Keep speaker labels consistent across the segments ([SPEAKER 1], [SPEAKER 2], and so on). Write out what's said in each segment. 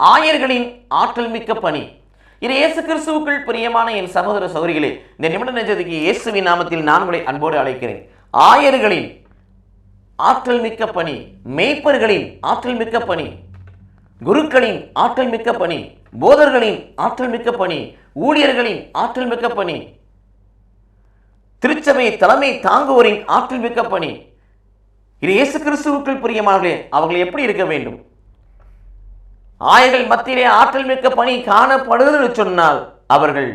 [SPEAKER 1] ஆயர்களின் ஆற்றல் மிக்க பணி. இது இயேசு கிறிஸ்துவுக்குள் பிரியமான என் சகோதர சகோதரிகளே இந்த நிமிட நெஞ்சதுக்கு இயேசுவின் நாமத்தில் நான் உங்களை அன்போடு அழைக்கிறேன். ஆயர்களின் ஆற்றல் மிக்க பணி மேய்ப்பர்களின் ஆற்றல் மிக்க பணி குருக்களின் ஆற்றல் மிக்க பணி போதர்களின் ஆற்றல் மிக்க பணி ஊழியர்களின் ஆற்றல் மிக்க பணி திருச்சபை தலைமை தாங்குவோரின் ஆற்றல் மிக்க பணி. இது இயேசு கிறிஸ்துவுக்குள் பிரியமானவர்களே அவர்கள் எப்படி இருக்க வேண்டும்? ஆயர்கள் மத்தியிலே ஆற்றல் மிக்க பணி காணப்படுதுன்னு சொன்னால் அவர்கள்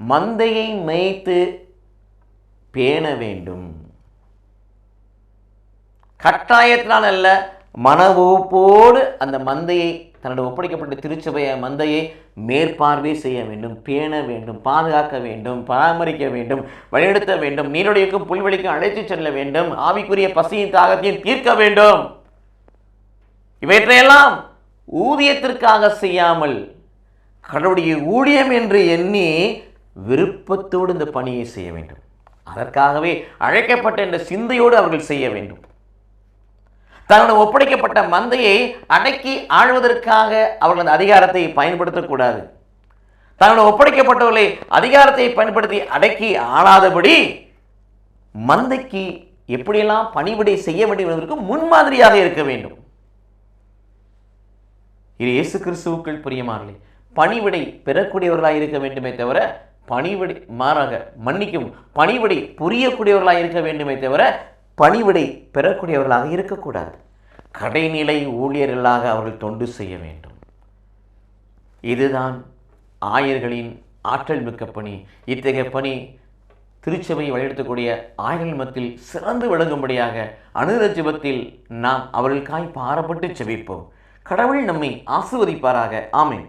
[SPEAKER 1] மந்தையை மேய்த்து பேண வேண்டும். கட்டாயத்தினால் அல்ல மனவோப்போடு அந்த மந்தையை தன்னோட ஒப்படைக்கப்பட்ட திருச்சபைய மந்தையை மேற்பார்வை செய்ய வேண்டும் பேண வேண்டும் பாதுகாக்க வேண்டும் பராமரிக்க வேண்டும் வழிநடத்த வேண்டும் நீருடையக்கும் புல்வெளிக்கும் அழைத்து செல்ல வேண்டும் ஆவிக்குரிய பசியின் தாகத்தையும் தீர்க்க வேண்டும். இவற்றையெல்லாம் ஊதியத்திற்காக செய்யாமல் கடவுளுடைய ஊழியம் என்று எண்ணி விருப்பத்தோடு இந்த பணியை செய்ய வேண்டும். அதற்காகவே அழைக்கப்பட்ட இந்த சிந்தையோடு அவர்கள் செய்ய வேண்டும். தன்னுடைய ஒப்படைக்கப்பட்ட மந்தையை அடக்கி ஆழ்வதற்காக அவர்கள் அந்த அதிகாரத்தை பயன்படுத்தக்கூடாது. தன்னுடைய ஒப்படைக்கப்பட்டவர்களை அதிகாரத்தை பயன்படுத்தி அடக்கி ஆளாதபடி மந்தைக்கு எப்படியெல்லாம் பணிவிடை செய்ய வேண்டும் என்பதற்கு முன்மாதிரியாக இருக்க வேண்டும். இது இயேசு கிறிஸ்துவுக்குள் பிரியமானே பணிவிடை பெறக்கூடியவர்களாக இருக்க வேண்டுமே தவிர பணிவிடை மாறாக மன்னிக்கும் பணிவிடை புரியக்கூடியவர்களாக இருக்க வேண்டுமே தவிர பணிவிடை பெறக்கூடியவர்களாக இருக்கக்கூடாது. கடைநிலை ஊழியர்களாக அவர்கள் தொண்டு செய்ய வேண்டும். இதுதான் ஆயர்களின் ஆற்றல் மிக்க பணி. இத்தகைய பணி திருச்சபையை வழிநடத்தக்கூடிய ஆயர்கள் மத்தியில் சிறந்து விளங்கும்படியாக அனுரஜபத்தில் நாம் அவர்களுக்காய் பாரப்பட்டு செவிப்போம் கடவுள் நம்மை ஆசிர்வதிப்பாராக. ஆமேன்.